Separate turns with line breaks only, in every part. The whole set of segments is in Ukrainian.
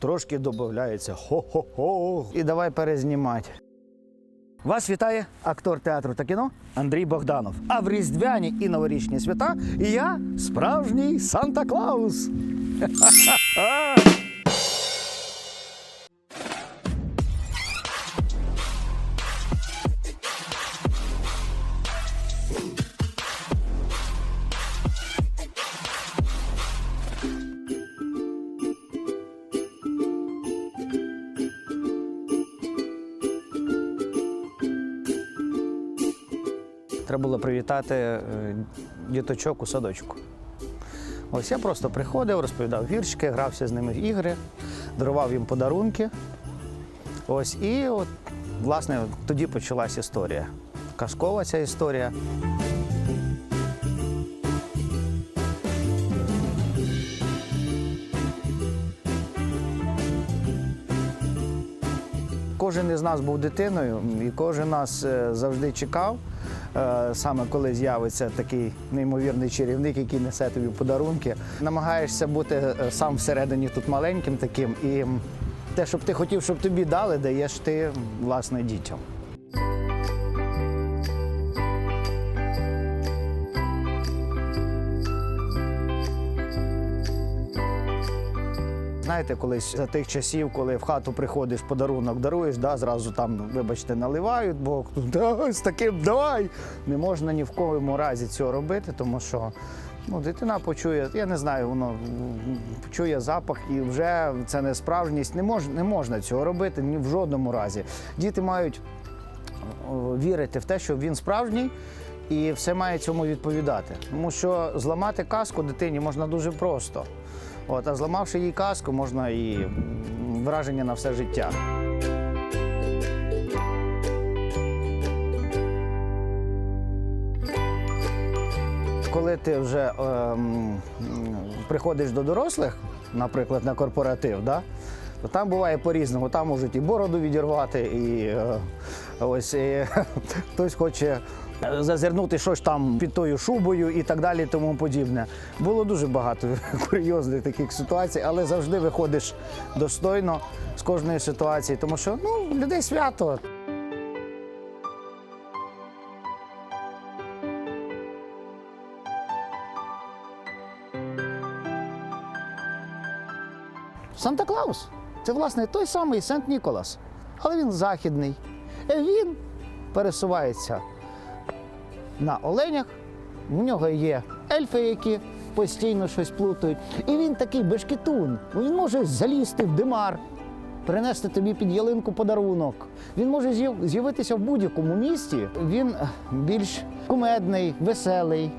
трошки додається хо-хо-хо. І давай перезнімати. Вас вітає актор театру та кіно Андрій Богданов. А в різдвяні і новорічні свята я справжній Санта Клаус. Треба було привітати е, діточок у садочку. Ось я просто приходив, розповідав віршики, грався з ними в ігри, дарував їм подарунки. Ось і от, власне, тоді почалась історія. Казкова ця історія. Кожен із нас був дитиною, і кожен нас е, завжди чекав, е, саме коли з'явиться такий неймовірний чарівник, який несе тобі подарунки. Намагаєшся бути е, сам всередині тут маленьким таким, і те, щоб ти хотів, щоб тобі дали, даєш ти власне дітям. Знаєте, колись за тих часів, коли в хату приходиш, подарунок даруєш, да, зразу там, вибачте, наливають, бо да, з таким давай. Не можна ні в коєму разі цього робити, тому що ну, дитина почує, я не знаю, воно почує запах і вже це не справжність. Не, мож, не можна цього робити ні в жодному разі. Діти мають вірити в те, що він справжній. І все має цьому відповідати. Тому що зламати казку дитині можна дуже просто. От, а зламавши їй казку, можна і враження на все життя. Коли ти вже ем, приходиш до дорослих, наприклад, на корпоратив, да, то там буває по-різному. Там можуть і бороду відірвати, і е, ось і, хтось хоче зазирнути щось там під тою шубою і так далі, тому подібне. Було дуже багато курйозних таких ситуацій, але завжди виходиш достойно з кожної ситуації, тому що ну, людей свято. Санта Клаус це власне той самий Сент Ніколас, але він західний. Е, Він пересувається на оленях. У нього є ельфи, які постійно щось плутають. І він такий бешкетун. Він може залізти в димар, принести тобі під ялинку подарунок. Він може з'явитися в будь-якому місті. Він більш кумедний, веселий,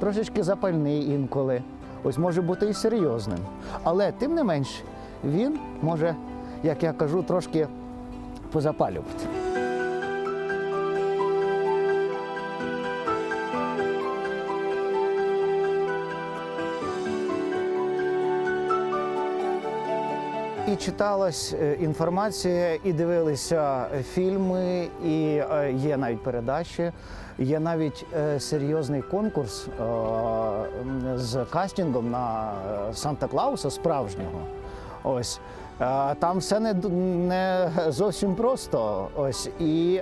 трошечки запальний інколи. Ось може бути і серйозним. Але тим не менш, він може, як я кажу, трошки позапалювати. І читалась е, інформація, і дивилися е, фільми, і е, є навіть передачі. Є навіть серйозний конкурс з кастингом на е, Санта Клауса справжнього. Ось там все не, не зовсім просто. Ось і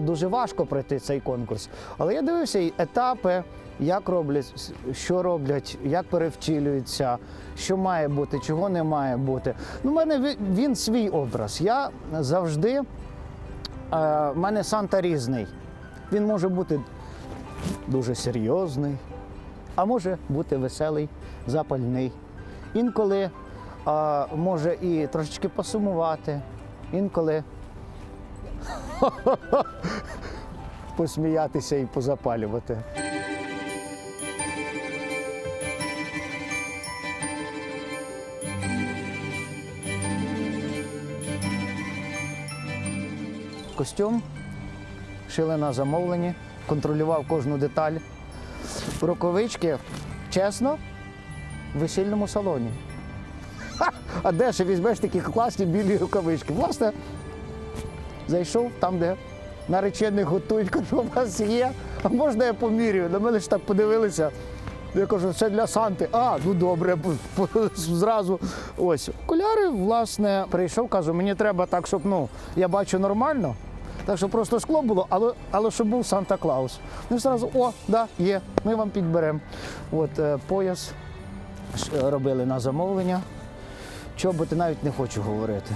дуже важко пройти цей конкурс. Але я дивився і етапи, як роблять, що роблять, як перевтілюються, що має бути, чого не має бути. Ну, в мене він свій образ. Я завжди е, в мене Санта різний. Він може бути дуже серйозний, а може бути веселий, запальний. Інколи а, може і трошечки посумувати, інколи посміятися і позапалювати. Костюм шили на замовленні, контролював кожну деталь. Рукавички, чесно, в весільному салоні. Ха! А де ще візьмеш такі класні білі рукавички? Власне, зайшов там, де наречених готують, кажу, у вас є. А можна я помірюю? На мене ж так подивилися. Я кажу, це для Санти. А, ну добре, зразу. Ось. Окуляри, власне, прийшов, кажу, мені треба так, щоб ну, я бачу нормально. Так що просто скло було, але, але щоб був Санта Клаус. Ну, зразу, о, да, є, ми вам підберемо. От е, пояс робили на замовлення. Чоботи навіть не хочу говорити.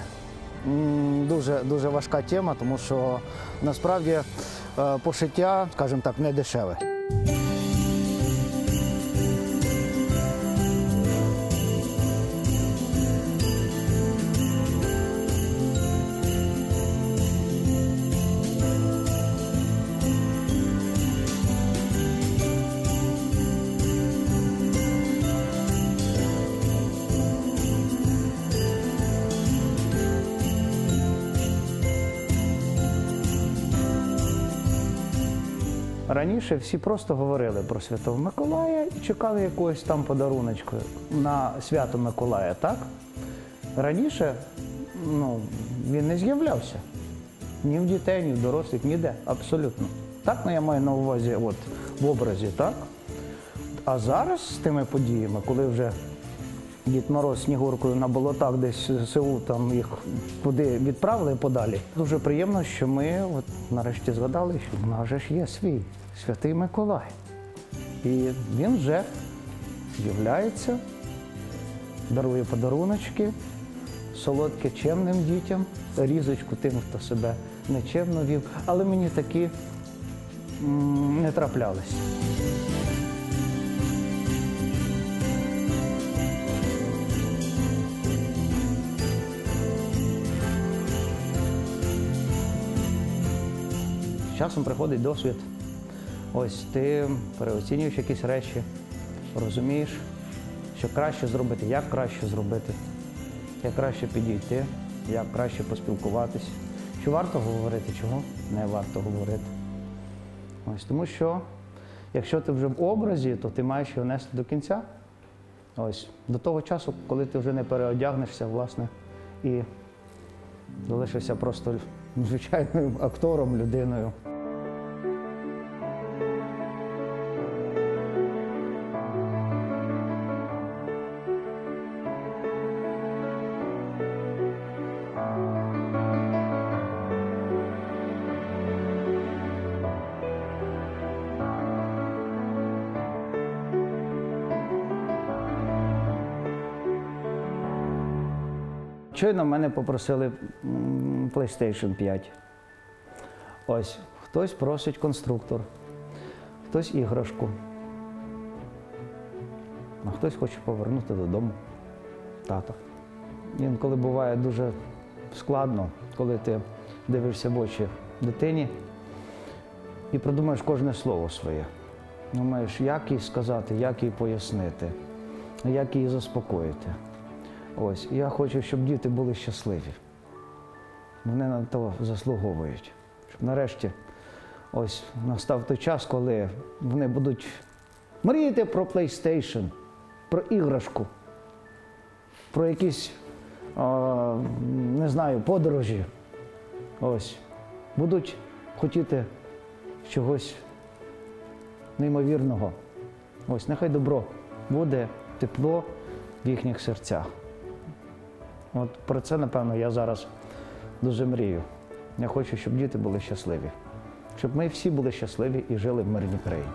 Дуже, дуже важка тема, тому що насправді е, пошиття, скажімо так, не дешеве. Раніше всі просто говорили про Святого Миколая і чекали якогось там подаруночку на свято Миколая, так? Раніше ну, він не з'являвся ні в дітей, ні в дорослих, ніде, абсолютно. Так, ну я маю на увазі от, в образі, так? А зараз з тими подіями, коли вже Дід Мороз Снігуркою на болотах десь СУ там їх куди відправили подалі. Дуже приємно, що ми от нарешті згадали, що в нас же ж є свій святий Миколай. І він вже з'являється, дарує подаруночки, солодке чемним дітям, різочку тим, хто себе нечемно вів. Але мені такі не траплялись. Часом приходить досвід. Ось ти переоцінюєш якісь речі, розумієш, що краще зробити, як краще зробити, як краще підійти, як краще поспілкуватись. Чи варто говорити, чого не варто говорити. Ось тому що, якщо ти вже в образі, то ти маєш його нести до кінця. Ось до того часу, коли ти вже не переодягнешся, власне, і залишишся просто звичайним актором, людиною. Щойно мене попросили PlayStation 5. Ось, хтось просить конструктор, хтось іграшку. А хтось хоче повернути додому тата. Інколи буває дуже складно, коли ти дивишся в очі дитині і продумаєш кожне слово своє. Думаєш, як їй сказати, як їй пояснити, як її заспокоїти. Ось, я хочу, щоб діти були щасливі. Вони на то заслуговують. Щоб нарешті ось настав той час, коли вони будуть мріяти про PlayStation, про іграшку, про якісь, а, не знаю, подорожі. Ось. Будуть хотіти чогось неймовірного. Ось, нехай добро буде тепло в їхніх серцях. От про це, напевно, я зараз дуже мрію. Я хочу, щоб діти були щасливі, щоб ми всі були щасливі і жили в мирній країні.